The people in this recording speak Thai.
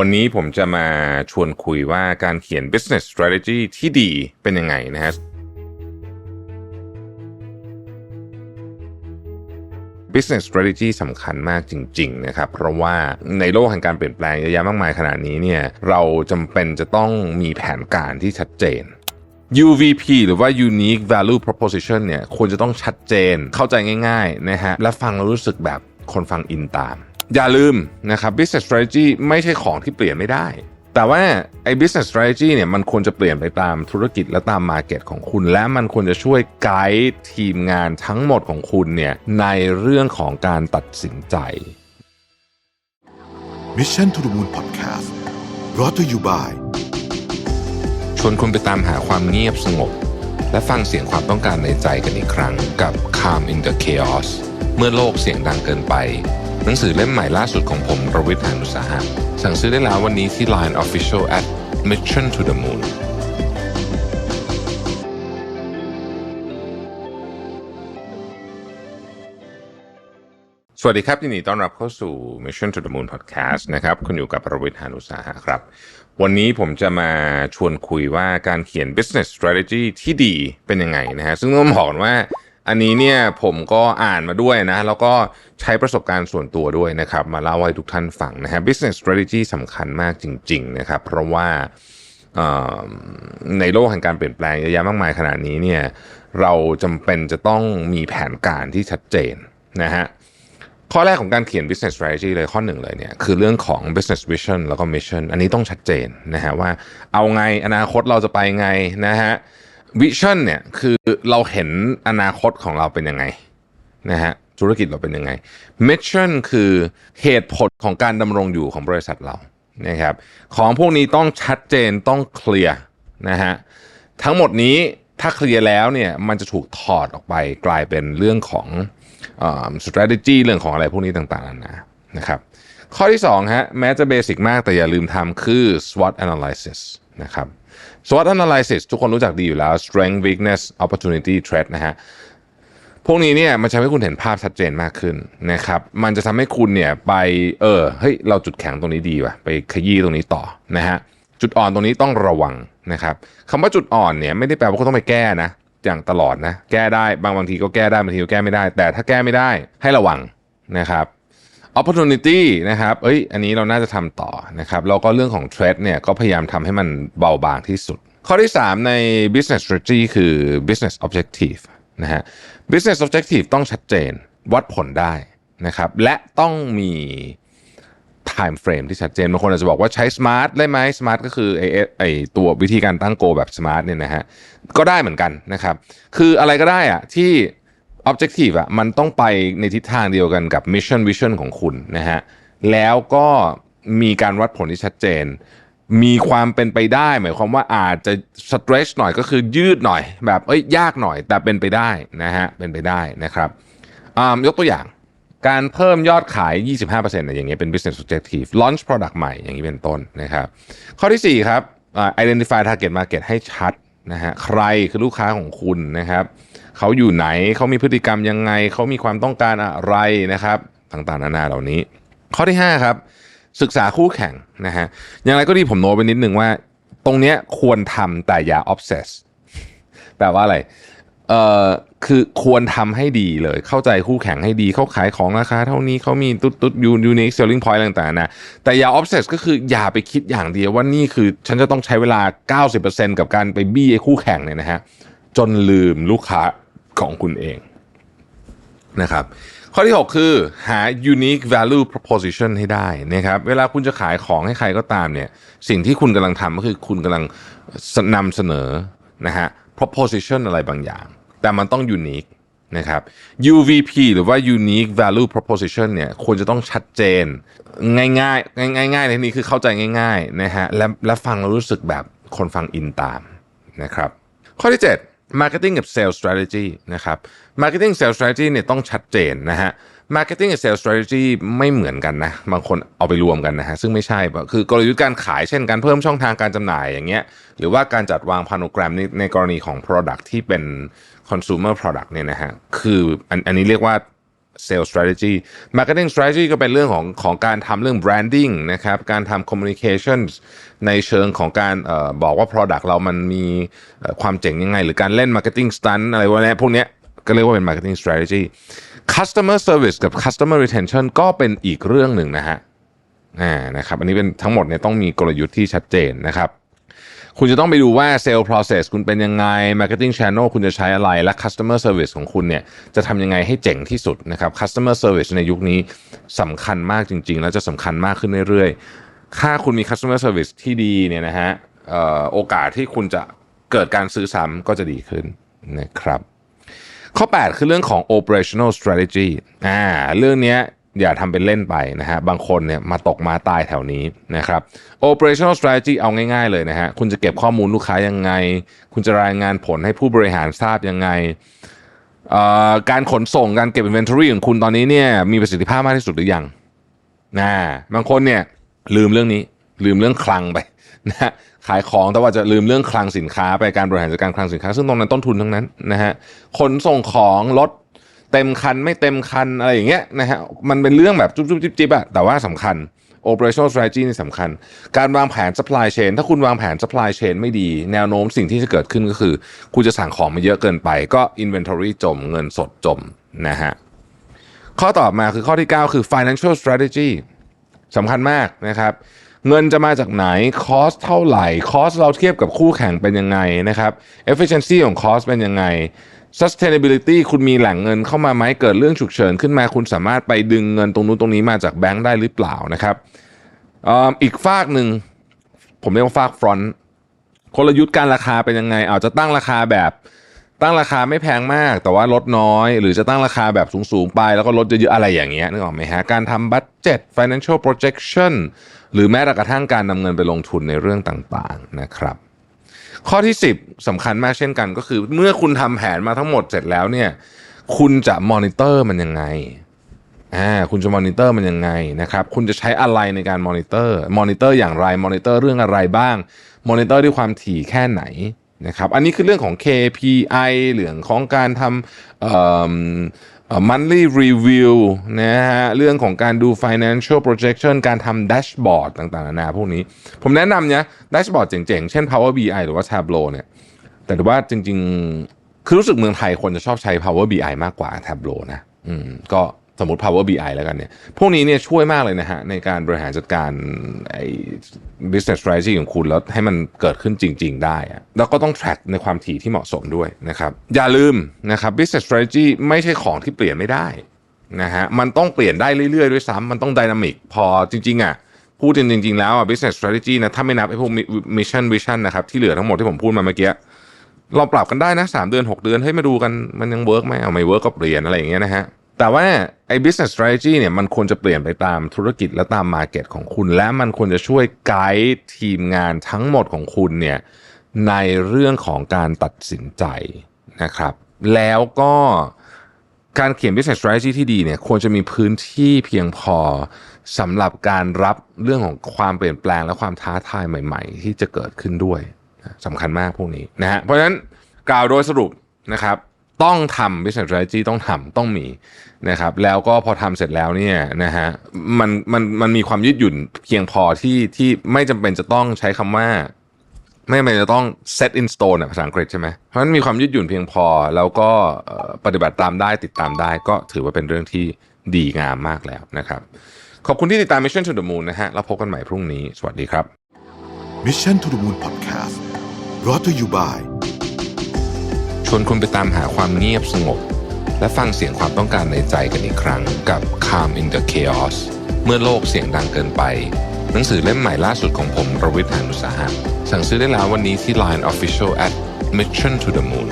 วันนี้ผมจะมาชวนคุยว่าการเขียน business strategy ที่ดีเป็นยังไงนะฮะ business strategy สำคัญมากจริง ๆ นะครับ เพราะว่าในโลกแห่งการเปลี่ยนแปลงเยอะแยะมากมายขนาดนี้เนี่ยเราจำเป็นจะต้องมีแผนการที่ชัดเจน UVP หรือว่า Unique Value Proposition เนี่ยควรจะต้องชัดเจนเข้าใจง่าย ๆ นะฮะ และฟังแล้วรู้สึกแบบ คนฟังอินตาม อย่าลืมนะครับ business strategy ไม่ใช่ของที่เปลี่ยนไม่ได้ แต่ว่าไอ้ business strategy เนี่ยมันควรจะเปลี่ยนไปตามธุรกิจและตาม market ของคุณ และมันควรจะช่วยไกด์ทีมงานทั้งหมดของคุณเนี่ยในเรื่องของการตัดสินใจ Mission to the Moon Podcast brought to you by ชวนคุณไปตามหาความเงียบสงบ และฟังเสียงความต้องการในใจกันอีกครั้งกับ Calm in the Chaos เมื่อโลกเสียงดังเกินไป หนังสือเล่มใหม่ล่าสุดของผมรวิทยานุสาหะสั่งซื้อได้แล้ววันนี้ที่ Line Official at Mission to the Moon สวัสดีครับยินดีต้อนรับเข้าสู่ Mission to the Moon Podcast นะครับคุณอยู่กับรวิทยานุสาหะครับ วันนี้ผมจะมาชวนคุยว่าการเขียน business strategy ที่ดีเป็นยังไงนะฮะซึ่งต้องบอกก่อนว่า อันนี้เนี่ยผมก็อ่านมาด้วยนะ แล้วก็ใช้ประสบการณ์ส่วนตัวด้วยนะครับ มาเล่าให้ทุกท่านฟังนะฮะ business strategy สำคัญมากจริง ๆ นะครับ เพราะว่าในโลกแห่งการเปลี่ยนแปลงเยอะแยะมากมายขนาดนี้เนี่ยเราจำเป็นจะต้องมีแผนการที่ชัดเจนนะฮะข้อแรกของการเขียน business strategy เลยข้อหนึ่งเลยเนี่ยคือเรื่องของ business vision แล้วก็ mission อันนี้ต้องชัดเจนนะฮะว่าเอาไงอนาคตเราจะไปไงนะฮะ vision เนี่ยคือเราเห็นอนาคตของเราเป็นยังไงนะฮะธุรกิจเราเป็นยังไง mission คือเหตุผลของการดำรงอยู่ของบริษัทเรานะครับของพวกนี้ต้องชัดเจนต้องเคลียร์นะฮะทั้งหมดนี้ถ้าเคลียร์แล้วเนี่ยมันจะถูกถอดออกไปกลายเป็นเรื่องของ strategy เรื่องของอะไรพวกนี้ต่างๆนานานะครับข้อที่2ฮะแม้จะเบสิกมากแต่อย่าลืมทำคือ SWOT analysis นะครับ SWOT analysis ทุกคนรู้จักดีอยู่แล้ว strength weakness opportunity threat นะฮะพวกนี้เนี่ยมันจะทำให้คุณเห็นภาพชัดเจนมากขึ้นนะครับ มันจะทำให้คุณเนี่ยไปเออเฮ้ยเราจุดแข็งตรงนี้ดีว่ะไปขยี้ตรงนี้ต่อนะฮะจุดอ่อนตรงนี้ต้องระวังนะครับคำว่าจุดอ่อนเนี่ยไม่ได้แปลว่าคุณต้องไปแก้นะอย่างตลอดนะแก้ได้บางบางทีก็แก้ได้บางทีก็แก้ไม่ได้ แต่ถ้าแก้ไม่ได้ให้ระวังนะครับ opportunity นะครับ เอ้ย อันนี้เราน่าจะทำต่อนะครับ แล้วก็เรื่องของ trade เนี่ยก็พยายามทำให้มันเบาบางที่สุด ข้อที่ 3 ใน business strategy คือ business objective นะฮะ business objective ต้องชัดเจนวัดผลได้นะครับ และต้องมี time frame ที่ชัดเจนบางคนอาจจะบอกว่าใช้ smart ได้ไหม smart ก็คือไอไอตัววิธีการตั้งโกแบบ smart เนี่ยนะฮะ ก็ได้เหมือนกันนะครับ คืออะไรก็ได้อะที่ objective อะมันต้องไปในทิศทางเดียวกันกับ mission vision ของคุณนะฮะแล้วก็มีการวัดผลที่ชัดเจน มีความเป็นไปได้ หมายความว่าอาจจะ stretch หน่อยก็คือยืดหน่อย แบบเอ้ยยากหน่อยแต่เป็นไปได้นะฮะเป็นไปได้นะครับยกตัวอย่างการเพิ่มยอดขาย 25%เนี่ยอย่างเงี้ยเป็น business objective launch product ใหม่อย่างนี้เป็นต้นนะครับ ข้อที่ 4 ครับ identify target market ให้ชัด นะฮะใครคือลูกค้าของคุณนะครับเขาอยู่ไหนเขามีพฤติกรรมยังไงเขามีความต้องการอะไรนะครับต่างๆนานาเหล่านี้ ข้อที่ 5 ครับ ศึกษาคู่แข่งนะฮะอย่างไรก็ดีผมโน้ตไปนิดนึงว่า ตรงเนี้ยควรทำแต่อย่า obsess แปลว่าอะไร เอ่อคือควรทำให้ดีเลย เข้าใจคู่แข่งให้ดีเขาขายของราคาเท่านี้เขามีตุ๊ดตุ๊ดยูยูนิคเซลลิงพอยต์ต่างๆนะแต่อย่าออฟเซสก็คืออย่าไปคิดอย่างเดียวว่านี่คือ ฉันจะต้องใช้เวลา 90%กับการไปบี้ไอ้คู่แข่งเนี่ยนะฮะจนลืมลูกค้าของคุณเองนะครับข้อที่ 6 คือหา unique value proposition ให้ได้นะครับเวลาคุณจะขายของให้ใครก็ตามเนี่ยสิ่งที่คุณกำลังทำก็คือคุณกำลังนำเสนอนะฮะ proposition อะไรบางอย่าง แต่มันต้อง unique นะครับ UVP หรือว่า unique value proposition เนี่ยควรจะต้องชัดเจน ง่ายๆง่ายๆในที่นี้คือเข้าใจง่ายๆนะฮะและและฟังแล้วรู้สึกแบบคนฟังอินตามนะครับ ข้อที่ 7 marketing กับ sales strategy นะครับ marketing sales strategy เนี่ยต้องชัดเจนนะฮะ marketing กับ sales strategy ไม่เหมือนกันนะ บางคนเอาไปรวมกันนะฮะซึ่งไม่ใช่คือกลยุทธ์การขายเช่นการเพิ่มช่องทางการจำหน่ายอย่างเงี้ยหรือว่าการจัดวางพาโนแกรมในในกรณีของ product ที่เป็น consumer product เนี่ยนะฮะคืออันอันนี้เรียกว่า sales strategy marketing strategy ก็เป็นเรื่องของของการทำเรื่อง branding นะครับการทำ communications ในเชิงของการเออบอกว่า product เรามันมีความเจ๋งยังไง หรือการเล่น marketing stunt อะไรวกเนี้ยพวกเนี้ยก็เรียกว่าเป็น marketing strategy customer service กับ customer retention ก็เป็นอีกเรื่องหนึ่งนะฮะอ่านะครับอันนี้เป็นทั้งหมดเนี่ยต้องมีกลยุทธ์ที่ชัดเจนนะครับ คุณจะต้องไปดูว่า sales process คุณเป็นยังไง marketing channel คุณจะใช้อะไร และ customer service ของคุณเนี่ยจะทำยังไงให้เจ๋งที่สุดนะครับ customer service ในยุคนี้สำคัญมากจริง ๆ แล้วจะสำคัญมากขึ้นเรื่อยๆ ถ้าคุณมี customer service ที่ดีเนี่ยนะฮะโอกาสที่คุณจะเกิดการซื้อซ้ำก็จะดีขึ้นนะครับ ข้อ 8 คือเรื่องของ operational strategy อ่าเรื่องนี้อย่าทำเป็นเล่นไปนะฮะบางคนเนี่ยมาตกมาตายแถวนี้นะครับ operational strategy เอาง่ายๆเลยนะฮะคุณจะเก็บข้อมูลลูกค้ายังไง คุณจะรายงานผลให้ผู้บริหารทราบยังไงอ่อการขนส่งการเก็บ inventory ของคุณตอนนี้เนี่ยมีประสิทธิภาพมากที่สุดหรือยังนะบางคนเนี่ยลืมเรื่องนี้ ลืมเรื่องคลังไปนะฮะขายของแต่ว่าจะลืมเรื่องคลังสินค้าไปการบริหารจัดการคลังสินค้า ซึ่งตรงนั้นต้นทุนทั้งนั้นนะฮะขนส่งของรถเต็มคันไม่เต็มคันอะไรอย่างเงี้ยนะฮะมันเป็นเรื่องแบบจุ๊บจุ๊บจิ๊บจิ๊บอะแต่ว่าสำคัญ operational strategy นี่สำคัญ การวางแผน supply chain ถ้าคุณวางแผน supply chain ไม่ดี แนวโน้มสิ่งที่จะเกิดขึ้นก็คือ คุณจะสั่งของมาเยอะเกินไป ก็ inventory จม เงินสดจมนะฮะข้อต่อมาคือข้อที่ 9 คือ financial strategy สำคัญมากนะครับ เงินจะมาจากไหนคอสเท่าไหร่คอสเราเทียบกับคู่แข่งเป็นยังไงนะครับ efficiency ของคอสเป็นยังไง sustainability คุณมีแหล่งเงินเข้ามาไหมเกิดเรื่องฉุกเฉินขึ้นมาคุณสามารถไปดึงเงินตรงนู้นตรงนี้มาจากแบงค์ได้หรือเปล่านะครับอีกฝากหนึ่งผมเรียกว่าฝากฟรอนต์กลยุทธ์การราคาเป็นยังไงอาจจะตั้งราคาแบบ ตั้งราคาไม่แพงมาก แต่ว่าลดน้อย หรือจะตั้งราคาแบบสูงๆไป แล้วก็ลดเยอะๆอะไรอย่างเงี้ยนึกออกไหมฮะการทำบัตเจ็ต financial projection หรือแม้แต่กระทั่งการนำเงินไปลงทุนในเรื่องต่างๆนะครับ ข้อที่ 10สำคัญมากเช่นกันก็คือ เมื่อคุณทำแผนมาทั้งหมดเสร็จแล้วเนี่ยคุณจะมอนิเตอร์มันยังไงอ่าคุณจะมอนิเตอร์มันยังไงนะครับคุณจะใช้อะไรในการมอนิเตอร์มอนิเตอร์อย่างไรมอนิเตอร์เรื่องอะไรบ้างมอนิเตอร์ด้วยความถี่แค่ไหน นะครับอันนี้คือเรื่องของ KPI เรื่องของการทำ monthly review นะฮะเรื่องของการดู financial projection การทำ dashboard ต่างๆนานาพวกนี้ ผมแนะนำเนี่ย dashboard เจ๋งๆ เช่น Power BI หรือว่า Tableau เนี่ยแต่ว่าจริงๆ คือรู้สึกเมืองไทยคนจะชอบใช้ Power BI มากกว่า Tableau นะอืมก็ สมมติ Power BI แล้วกันเนี่ย พวกนี้เนี่ยช่วยมากเลยนะฮะ ในการบริหารจัดการไอ้ business strategy ของคุณแล้วให้มันเกิดขึ้นจริง ๆ ได้อะแล้วก็ต้อง track ในความถี่ที่เหมาะสมด้วยนะครับ อย่าลืมนะครับ business strategy ไม่ใช่ของที่เปลี่ยนไม่ได้นะฮะ มันต้องเปลี่ยนได้เรื่อย ๆ ด้วยซ้ำมันต้อง dynamic พอจริง ๆอะพูดจริง ๆ แล้วอะ business strategy นะถ้าไม่นับไอ้พวก mission vision นะครับที่เหลือทั้งหมดที่ผมพูดมาเมื่อกี้เราปรับกันได้นะสามเดือน6เดือนให้ยมาดูกันมันยังเวิร์กไหมเอาไม่เวิร์กก็เปลี่ยนอะไรอย่างเงี้ยนะฮะ แต่ว่าไอ้ business strategy เนี่ยมันควรจะเปลี่ยนไปตามธุรกิจและตาม market ของคุณ และมันควรจะช่วยไกด์ทีมงานทั้งหมดของคุณเนี่ยในเรื่องของการตัดสินใจนะครับ แล้วก็การเขียน business strategy ที่ดีเนี่ยควรจะมีพื้นที่เพียงพอสำหรับการรับเรื่องของความเปลี่ยนแปลงและความท้าทายใหม่ ๆ ที่จะเกิดขึ้นด้วยสำคัญมากพวกนี้นะฮะเพราะฉะนั้นกล่าวโดยสรุปนะครับ ต้องทำ business strategy ต้องทำต้องมีนะครับแล้วก็พอทำเสร็จแล้วเนี่ยนะฮะมันมันมันมีความยืดหยุ่นเพียงพอที่ที่ไม่จำเป็นจะต้องใช้คำว่า ไม่จำเป็นจะต้อง set in stone อะภาษาอังกฤษใช่ไหมเพราะฉะนั้นมีความยืดหยุ่นเพียงพอ แล้วก็ปฏิบัติตามได้ติดตามได้ ก็ถือว่าเป็นเรื่องที่ดีงามมากแล้วนะครับ ขอบคุณที่ติดตาม Mission to the Moon นะฮะแล้วพบกันใหม่พรุ่งนี้ สวัสดีครับ Mission to the Moon Podcast brought to you by ชวนคุณไปตามหาความเงียบสงบ และฟังเสียงความต้องการในใจกันอีกครั้งกับ Calm in the Chaos เมื่อโลกเสียงดังเกินไป หนังสือเล่มใหม่ล่าสุดของผมรวิทยานุสาหะสั่งซื้อได้แล้ววันนี้ที่ Line Official at Mission to the Moon